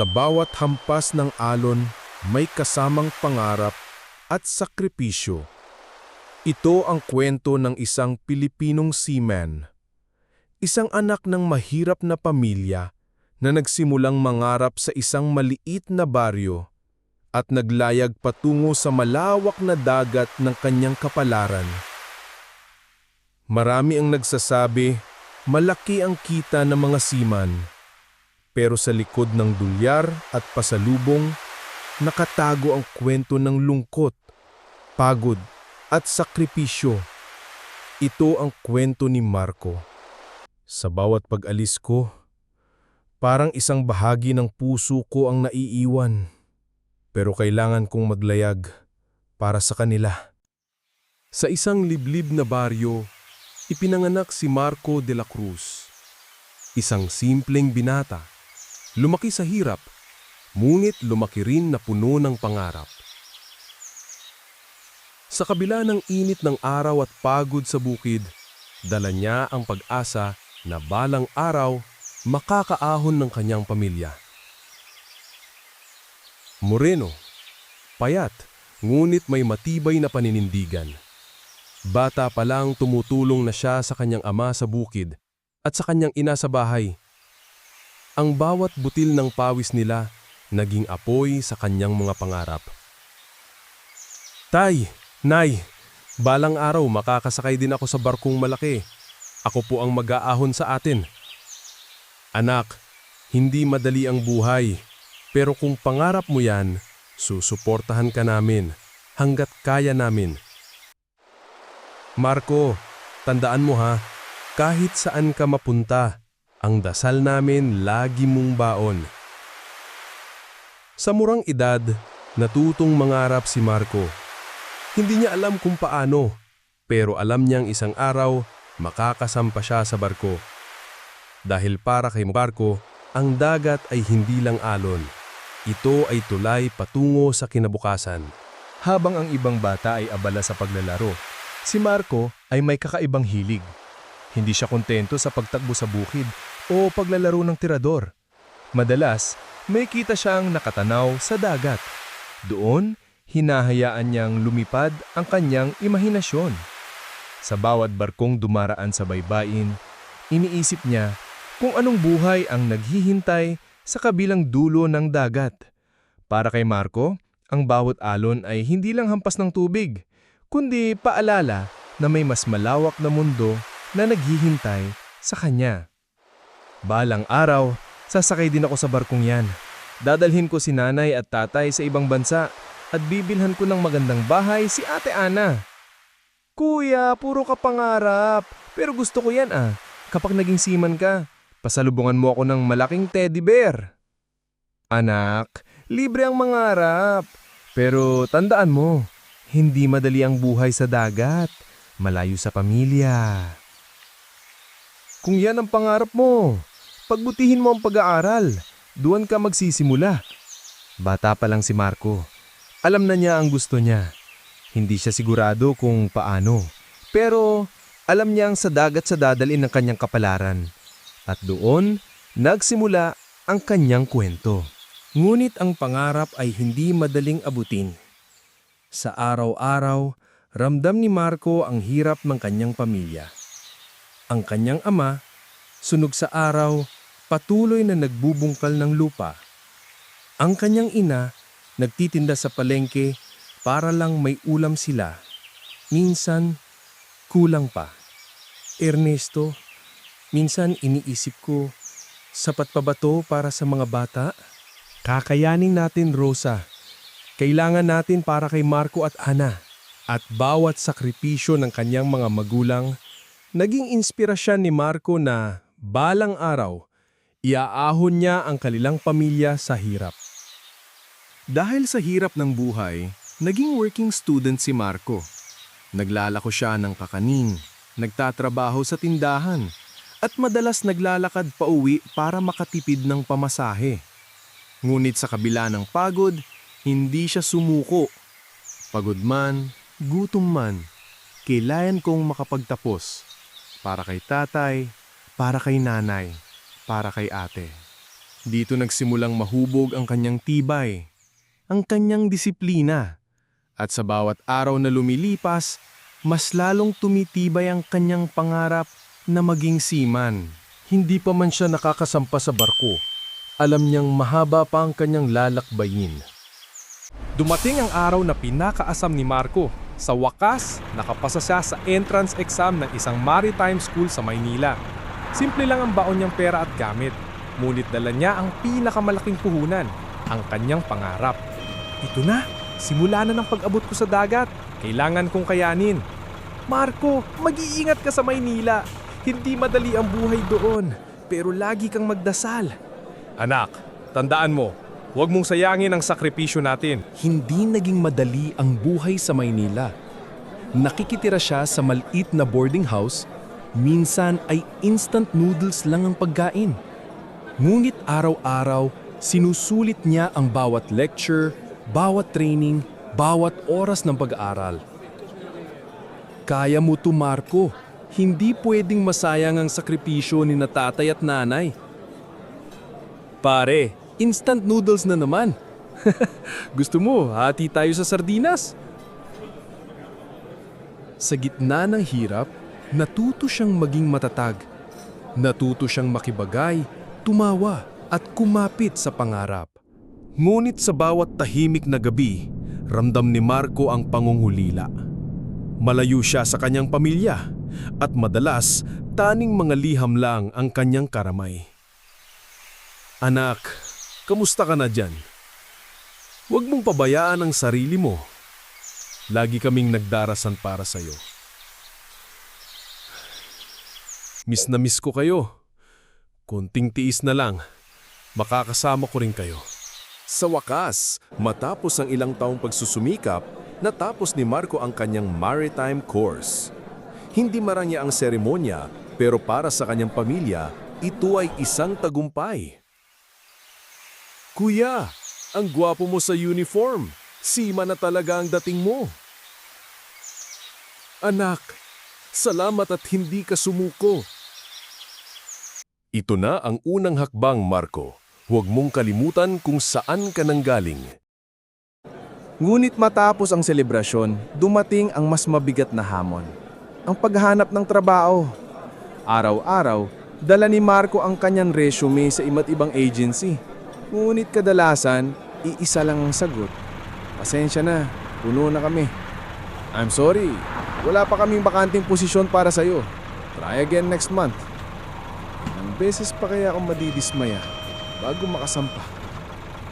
Sa bawat hampas ng alon, may kasamang pangarap at sakripisyo. Ito ang kwento ng isang Pilipinong seaman. Isang anak ng mahirap na pamilya na nagsimulang mangarap sa isang maliit na baryo at naglayag patungo sa malawak na dagat ng kanyang kapalaran. Marami ang nagsasabi, malaki ang kita ng mga seaman. Pero sa likod ng dulyar at pasalubong, nakatago ang kwento ng lungkot, pagod at sakripisyo. Ito ang kwento ni Marco. Sa bawat pag-alis ko, parang isang bahagi ng puso ko ang naiiwan. Pero kailangan kong maglayag para sa kanila. Sa isang liblib na baryo, ipinanganak si Marco de la Cruz. Isang simpleng binata Lumaki sa hirap, ngunit lumaki rin na puno ng pangarap. Sa kabila ng init ng araw at pagod sa bukid, dala niya ang pag-asa na balang araw makakaahon ng kanyang pamilya. Moreno, payat, ngunit may matibay na paninindigan. Bata pa lang tumutulong na siya sa kanyang ama sa bukid at sa kanyang ina sa bahay ang bawat butil ng pawis nila naging apoy sa kanyang mga pangarap. Tay, Nay, balang araw makakasakay din ako sa barkong malaki. Ako po ang mag-aahon sa atin. Anak, hindi madali ang buhay, pero kung pangarap mo yan, susuportahan ka namin hanggat kaya namin. Marco, tandaan mo ha, kahit saan ka mapunta, ang dasal namin lagi mong baon. Sa murang edad, natutong mangarap si Marco. Hindi niya alam kung paano, pero alam niyang isang araw makakasampa siya sa barko. Dahil para kay Marco, ang dagat ay hindi lang alon. Ito ay tulay patungo sa kinabukasan. Habang ang ibang bata ay abala sa paglalaro, si Marco ay may kakaibang hilig. Hindi siya kontento sa pagtakbo sa bukid o paglalaro ng tirador. Madalas, may kita siyang nakatanaw sa dagat. Doon, hinahayaan niyang lumipad ang kanyang imahinasyon. Sa bawat barkong dumaraan sa baybayin, iniisip niya kung anong buhay ang naghihintay sa kabilang dulo ng dagat. Para kay Marco, ang bawat alon ay hindi lang hampas ng tubig, kundi paalala na may mas malawak na mundo na naghihintay sa kanya. Balang araw, sasakay din ako sa barkong yan. Dadalhin ko si nanay at tatay sa ibang bansa at bibilhan ko ng magandang bahay si ate Ana. Kuya, puro ka pangarap. Pero gusto ko yan ah. Kapag naging seaman ka, pasalubungan mo ako ng malaking teddy bear. Anak, libre ang mangarap. Pero tandaan mo, hindi madali ang buhay sa dagat. Malayo sa pamilya. Kung yan ang pangarap mo, Pagbutihin mo ang pag-aaral. Doon ka magsisimula. Bata pa lang si Marco. Alam na niya ang gusto niya. Hindi siya sigurado kung paano. Pero alam niyang sa dagat sa dadalin ng kanyang kapalaran. At doon, nagsimula ang kanyang kwento. Ngunit ang pangarap ay hindi madaling abutin. Sa araw-araw, ramdam ni Marco ang hirap ng kanyang pamilya. Ang kanyang ama, sunog sa araw, patuloy na nagbubungkal ng lupa. Ang kanyang ina nagtitinda sa palengke para lang may ulam sila. Minsan, kulang pa. Ernesto, minsan iniisip ko, sapat pa ba to para sa mga bata? Kakayanin natin, Rosa. Kailangan natin para kay Marco at Ana. At bawat sakripisyo ng kanyang mga magulang, naging inspirasyon ni Marco na balang araw iaahon niya ang kanilang pamilya sa hirap. Dahil sa hirap ng buhay, naging working student si Marco. Naglalako siya ng kakanin, nagtatrabaho sa tindahan, at madalas naglalakad pa uwi para makatipid ng pamasahe. Ngunit sa kabila ng pagod, hindi siya sumuko. Pagod man, gutom man, kailangan kong makapagtapos. Para kay tatay, para kay nanay para kay ate. Dito nagsimulang mahubog ang kanyang tibay, ang kanyang disiplina. At sa bawat araw na lumilipas, mas lalong tumitibay ang kanyang pangarap na maging seaman. Hindi pa man siya nakakasampa sa barko. Alam niyang mahaba pa ang kanyang lalakbayin. Dumating ang araw na pinakaasam ni Marco. Sa wakas, nakapasa siya sa entrance exam ng isang maritime school sa Maynila. Simple lang ang baon niyang pera at gamit. Ngunit dala niya ang pinakamalaking puhunan, ang kanyang pangarap. Ito na, simula na ng pag-abot ko sa dagat. Kailangan kong kayanin. Marco, mag-iingat ka sa Maynila. Hindi madali ang buhay doon, pero lagi kang magdasal. Anak, tandaan mo, huwag mong sayangin ang sakripisyo natin. Hindi naging madali ang buhay sa Maynila. Nakikitira siya sa maliit na boarding house, minsan ay instant noodles lang ang pagkain. Ngunit araw-araw, sinusulit niya ang bawat lecture, bawat training, bawat oras ng pag-aaral. Kaya mo to Marco, hindi pwedeng masayang ang sakripisyo ni na tatay at nanay. Pare, instant noodles na naman. Gusto mo, hati tayo sa sardinas? Sa gitna ng hirap, natuto siyang maging matatag. Natuto siyang makibagay, tumawa at kumapit sa pangarap. Ngunit sa bawat tahimik na gabi, ramdam ni Marco ang pangungulila. Malayo siya sa kanyang pamilya at madalas taning mga liham lang ang kanyang karamay. Anak, kamusta ka na dyan? Huwag mong pabayaan ang sarili mo. Lagi kaming nagdarasan para sa'yo. Miss na miss ko kayo. Kunting tiis na lang. Makakasama ko rin kayo. Sa wakas, matapos ang ilang taong pagsusumikap, natapos ni Marco ang kanyang maritime course. Hindi marangya ang seremonya, pero para sa kanyang pamilya, ito ay isang tagumpay. Kuya, ang gwapo mo sa uniform. Sima na talaga ang dating mo. Anak, salamat at hindi ka sumuko. Ito na ang unang hakbang, Marco. Huwag mong kalimutan kung saan ka nanggaling. Ngunit matapos ang selebrasyon, dumating ang mas mabigat na hamon. Ang paghahanap ng trabaho. Araw-araw, dala ni Marco ang kanyang resume sa iba't ibang agency. Ngunit kadalasan, iisa lang ang sagot. Pasensya na, puno na kami. I'm sorry, wala pa kaming bakanting posisyon para sa'yo. Try again next month. Ang beses pa kaya ako madidismaya bago makasampa.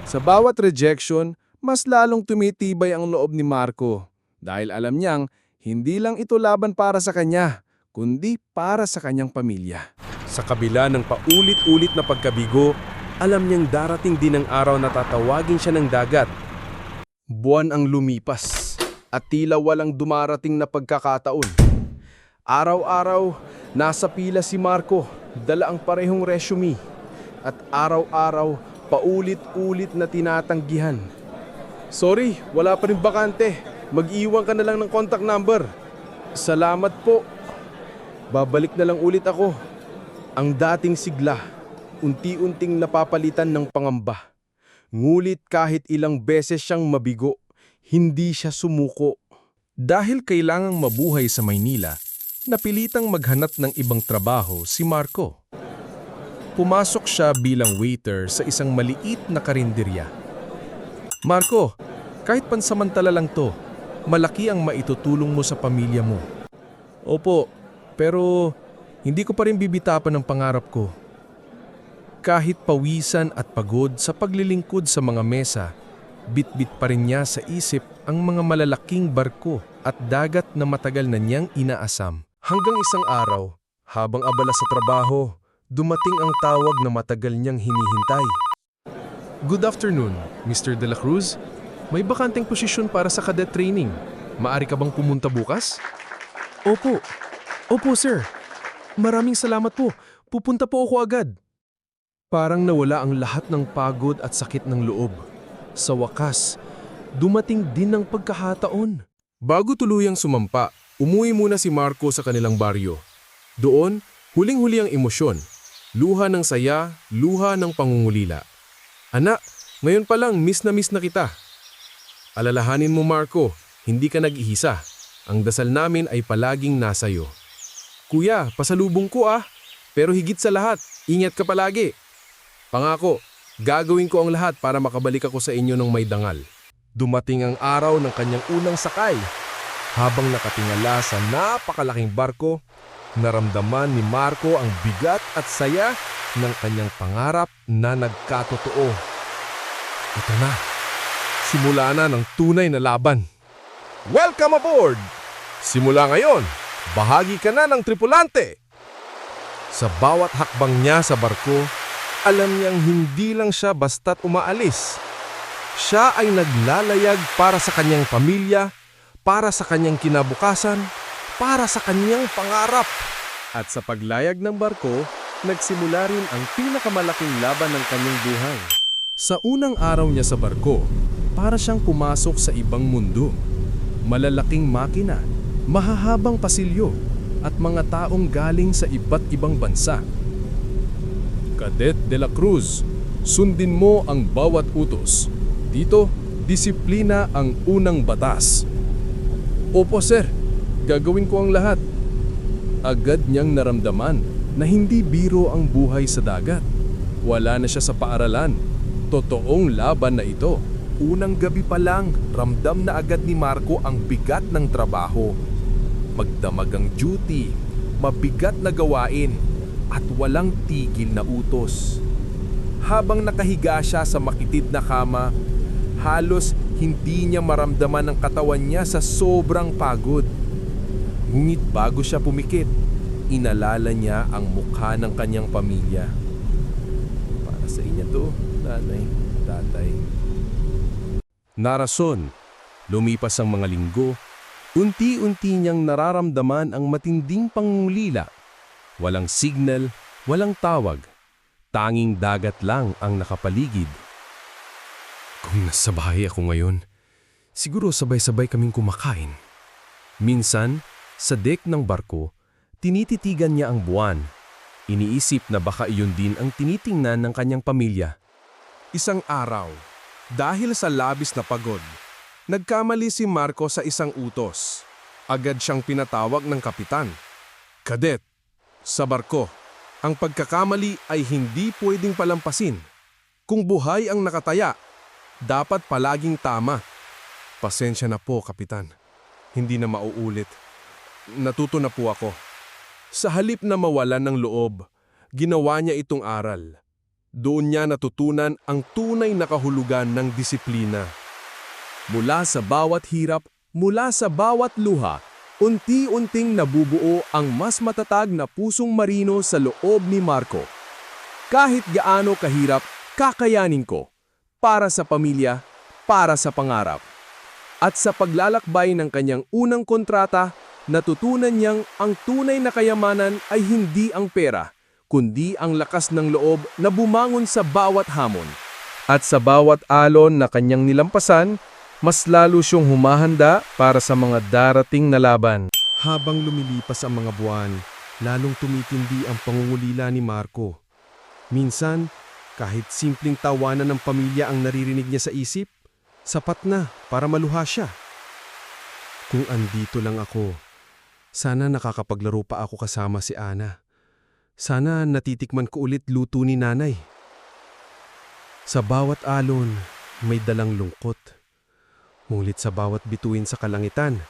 Sa bawat rejection, mas lalong tumitibay ang loob ni Marco dahil alam niyang hindi lang ito laban para sa kanya, kundi para sa kanyang pamilya. Sa kabila ng paulit-ulit na pagkabigo, alam niyang darating din ang araw na tatawagin siya ng dagat. Buwan ang lumipas at tila walang dumarating na pagkakataon. Araw-araw, nasa pila si Marco, dala ang parehong resume. At araw-araw, paulit-ulit na tinatanggihan. Sorry, wala pa rin bakante. Mag-iwan ka na lang ng contact number. Salamat po. Babalik na lang ulit ako. Ang dating sigla, unti-unting napapalitan ng pangamba. Ngulit kahit ilang beses siyang mabigo, hindi siya sumuko. Dahil kailangang mabuhay sa Maynila, napilitang maghanap ng ibang trabaho si Marco. Pumasok siya bilang waiter sa isang maliit na karinderya. Marco, kahit pansamantala lang to, malaki ang maitutulong mo sa pamilya mo. Opo, pero hindi ko pa rin bibitapan ng pangarap ko. Kahit pawisan at pagod sa paglilingkod sa mga mesa, bitbit pa rin niya sa isip ang mga malalaking barko at dagat na matagal na niyang inaasam. Hanggang isang araw, habang abala sa trabaho, dumating ang tawag na matagal niyang hinihintay. Good afternoon, Mr. De La Cruz. May bakanteng posisyon para sa cadet training. Maari ka bang pumunta bukas? Opo. Opo, sir. Maraming salamat po. Pupunta po ako agad. Parang nawala ang lahat ng pagod at sakit ng loob. Sa wakas, dumating din ang pagkahataon. Bago tuluyang sumampa, umuwi muna si Marco sa kanilang baryo. Doon, huling-huli ang emosyon. Luha ng saya, luha ng pangungulila. Anak, ngayon pa lang miss na miss na kita. Alalahanin mo Marco, hindi ka nag-ihisa. Ang dasal namin ay palaging nasa iyo. Kuya, pasalubong ko ah. Pero higit sa lahat, ingat ka palagi. Pangako, gagawin ko ang lahat para makabalik ako sa inyo ng may dangal. Dumating ang araw ng kanyang unang sakay. Habang nakatingala sa napakalaking barko, naramdaman ni Marco ang bigat at saya ng kanyang pangarap na nagkatotoo. Ito na. Simula na ng tunay na laban. Welcome aboard! Simula ngayon, bahagi ka na ng tripulante. Sa bawat hakbang niya sa barko, alam niyang hindi lang siya basta't umaalis. Siya ay naglalayag para sa kanyang pamilya, para sa kanyang kinabukasan, para sa kanyang pangarap. At sa paglayag ng barko, nagsimula rin ang pinakamalaking laban ng kanyang buhay. Sa unang araw niya sa barko, para siyang pumasok sa ibang mundo. Malalaking makina, mahahabang pasilyo, at mga taong galing sa iba't ibang bansa. Cadet de la Cruz, sundin mo ang bawat utos. Dito, disiplina ang unang batas. Opo sir, gagawin ko ang lahat. Agad niyang naramdaman na hindi biro ang buhay sa dagat. Wala na siya sa paaralan. Totoong laban na ito. Unang gabi pa lang, ramdam na agad ni Marco ang bigat ng trabaho. Magdamag ang duty, mabigat na gawain, at walang tigil na utos. Habang nakahiga siya sa makitid na kama, halos hindi niya maramdaman ang katawan niya sa sobrang pagod. Ngunit bago siya pumikit, inalala niya ang mukha ng kanyang pamilya. Para sa inyo to, nanay, tatay. Narason, lumipas ang mga linggo, unti-unti niyang nararamdaman ang matinding pangungulila. Walang signal, walang tawag. Tanging dagat lang ang nakapaligid. Kung nasa bahay ako ngayon, siguro sabay-sabay kaming kumakain. Minsan, sa deck ng barko, tinititigan niya ang buwan. Iniisip na baka iyon din ang tinitingnan ng kanyang pamilya. Isang araw, dahil sa labis na pagod, nagkamali si Marco sa isang utos. Agad siyang pinatawag ng kapitan. Kadet, sa barko, ang pagkakamali ay hindi pwedeng palampasin. Kung buhay ang nakataya, dapat palaging tama. Pasensya na po, Kapitan. Hindi na mauulit. Natuto na po ako. Sa halip na mawalan ng loob, ginawa niya itong aral. Doon niya natutunan ang tunay na kahulugan ng disiplina. Mula sa bawat hirap, mula sa bawat luha, unti-unting nabubuo ang mas matatag na pusong marino sa loob ni Marco. Kahit gaano kahirap, kakayanin ko. Para sa pamilya, para sa pangarap. At sa paglalakbay ng kanyang unang kontrata, natutunan niyang ang tunay na kayamanan ay hindi ang pera, kundi ang lakas ng loob na bumangon sa bawat hamon. At sa bawat alon na kanyang nilampasan, mas lalo siyang humahanda para sa mga darating na laban. Habang lumilipas ang mga buwan, lalong tumitindi ang pangungulila ni Marco. Minsan, kahit simpleng tawanan ng pamilya ang naririnig niya sa isip, sapat na para maluha siya. Kung andito lang ako, sana nakakapaglaro pa ako kasama si Ana. Sana natitikman ko ulit luto ni nanay. Sa bawat alon, may dalang lungkot. Ngunit sa bawat bituin sa kalangitan,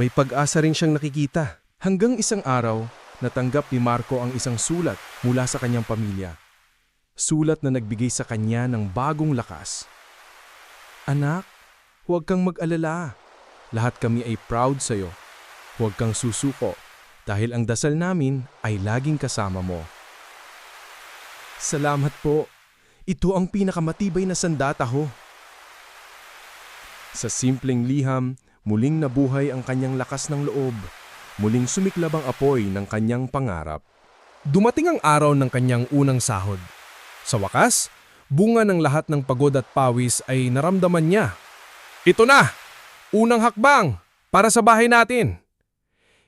may pag-asa rin siyang nakikita. Hanggang isang araw, natanggap ni Marco ang isang sulat mula sa kanyang pamilya. Sulat na nagbigay sa kanya ng bagong lakas. Anak, huwag kang mag-alala. Lahat kami ay proud sa'yo. Huwag kang susuko dahil ang dasal namin ay laging kasama mo. Salamat po. Ito ang pinakamatibay na sandata ho. Sa simpleng liham, muling nabuhay ang kanyang lakas ng loob. Muling sumiklab ang apoy ng kanyang pangarap. Dumating ang araw ng kanyang unang sahod. Sa wakas, bunga ng lahat ng pagod at pawis ay naramdaman niya. Ito na! Unang hakbang! Para sa bahay natin!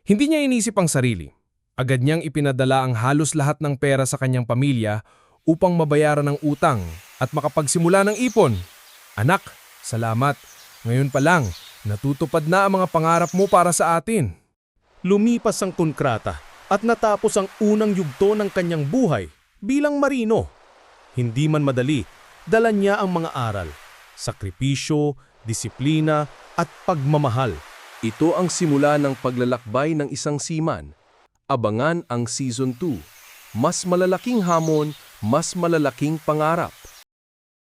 Hindi niya inisip ang sarili. Agad niyang ipinadala ang halos lahat ng pera sa kanyang pamilya upang mabayaran ang utang at makapagsimula ng ipon. Anak, salamat. Ngayon pa lang, natutupad na ang mga pangarap mo para sa atin. Lumipas ang konkrata at natapos ang unang yugto ng kanyang buhay bilang marino. Hindi man madali, dala niya ang mga aral, sakripisyo, disiplina at pagmamahal. Ito ang simula ng paglalakbay ng isang seaman. Abangan ang Season 2. Mas malalaking hamon, mas malalaking pangarap.